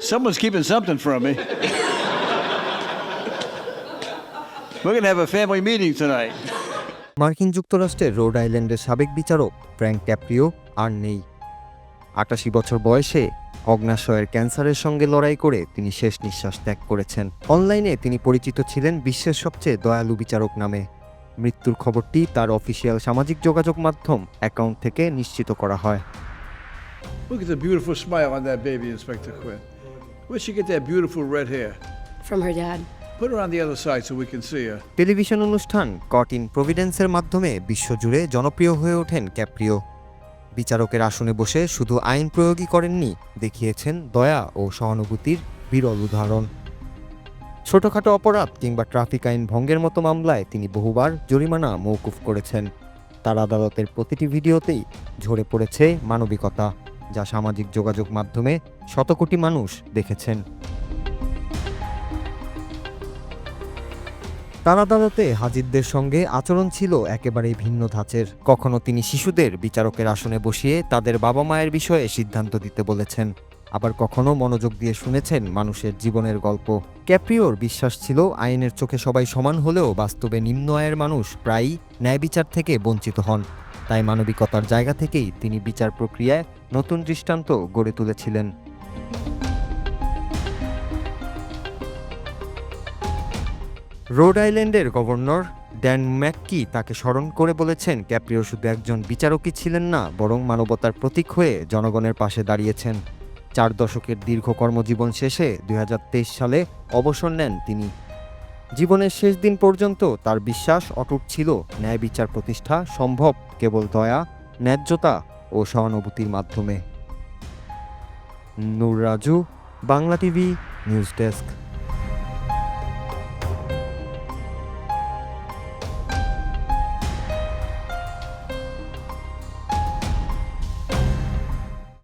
Someone's keeping something from me. We're going to have a family meeting tonight. মার্কিন যুক্তরাষ্ট্রের road আইল্যান্ডের সাবেক বিচারক ফ্র্যাঙ্ক ক্যাপ্রিও আর নেই আটাশি বছর বয়সে অগ্নাশয়ের ক্যান্সারের সঙ্গে লড়াই করে তিনি শেষ নিঃশ্বাস ত্যাগ করেছেন অনলাইনে তিনি পরিচিত ছিলেন বিশ্বের সবচেয়ে দয়ালু বিচারক নামে মৃত্যুর খবরটি তার অফিসিয়াল সামাজিক যোগাযোগ মাধ্যম অ্যাকাউন্ট থেকে নিশ্চিত করা হয় Look at the beautiful smile on that baby, Inspector Quinn. Where'd she get that beautiful red hair? From her dad. Put her on the other side so we can see her. Television অনুষ্ঠান কট in প্রভিডেন্সের মাধ্যমে বিশ্বজুড়ে জনপ্রিয় হয়ে ওঠেন Caprio বিচারকের আসনে বসে শুধু আইন প্রয়োগই করেননি দেখিয়েছেন দয়া ও সহানুভূতির বিরল উদাহরণ ছোটখাটো অপরাধ কিংবা ট্রাফিক আইন ভঙ্গের মতো মামলায় তিনি বহুবার জরিমানা মৌকুফ করেছেন তার আদালতের প্রতিটি ভিডিওতেই ঝরে পড়েছে মানবিকতা যা সামাজিক যোগাযোগ মাধ্যমে শতকোটি মানুষ দেখেছেন। তার আদালতে হাজিরদের সঙ্গে আচরণ ছিল একেবারেই ভিন্ন ধাঁচের। কখনো তিনি শিশুদের বিচারকের আসনে বসিয়ে তাদের বাবা মায়ের বিষয়ে সিদ্ধান্ত দিতে বলেছেন। আবার কখনো মনোযোগ দিয়ে শুনেছেন মানুষের জীবনের গল্প। ক্যাপ্রিওর বিশ্বাস ছিল আইনের চোখে সবাই সমান হলেও বাস্তবে নিম্ন আয়ের মানুষ প্রায়ই ন্যায় বিচার থেকে বঞ্চিত হন। তাই মানবিকতার জায়গা থেকেই তিনি বিচার প্রক্রিয়ায় নতুন দৃষ্টান্ত গড়ে তুলেছিলেন। রোড আইল্যান্ডের গভর্নর ড্যান ম্যাককি তাকে স্মরণ করে বলেছেন ক্যাপ্রিও শুধু একজন বিচারকই ছিলেন না, বরং মানবতার প্রতীক হয়ে জনগণের পাশে দাঁড়িয়েছেন। চার দশকের দীর্ঘ কর্মজীবন শেষে দুই হাজার তেইশ সালে অবসর নেন তিনি। জীবনের শেষ দিন পর্যন্ত তার বিশ্বাস অটুট ছিল। ন্যায় বিচার প্রতিষ্ঠা সম্ভব, কেবল দয়া, ন্যায্যতা ও সহানুভূতির মাধ্যমে। Noor Raju Bangla TV, news desk.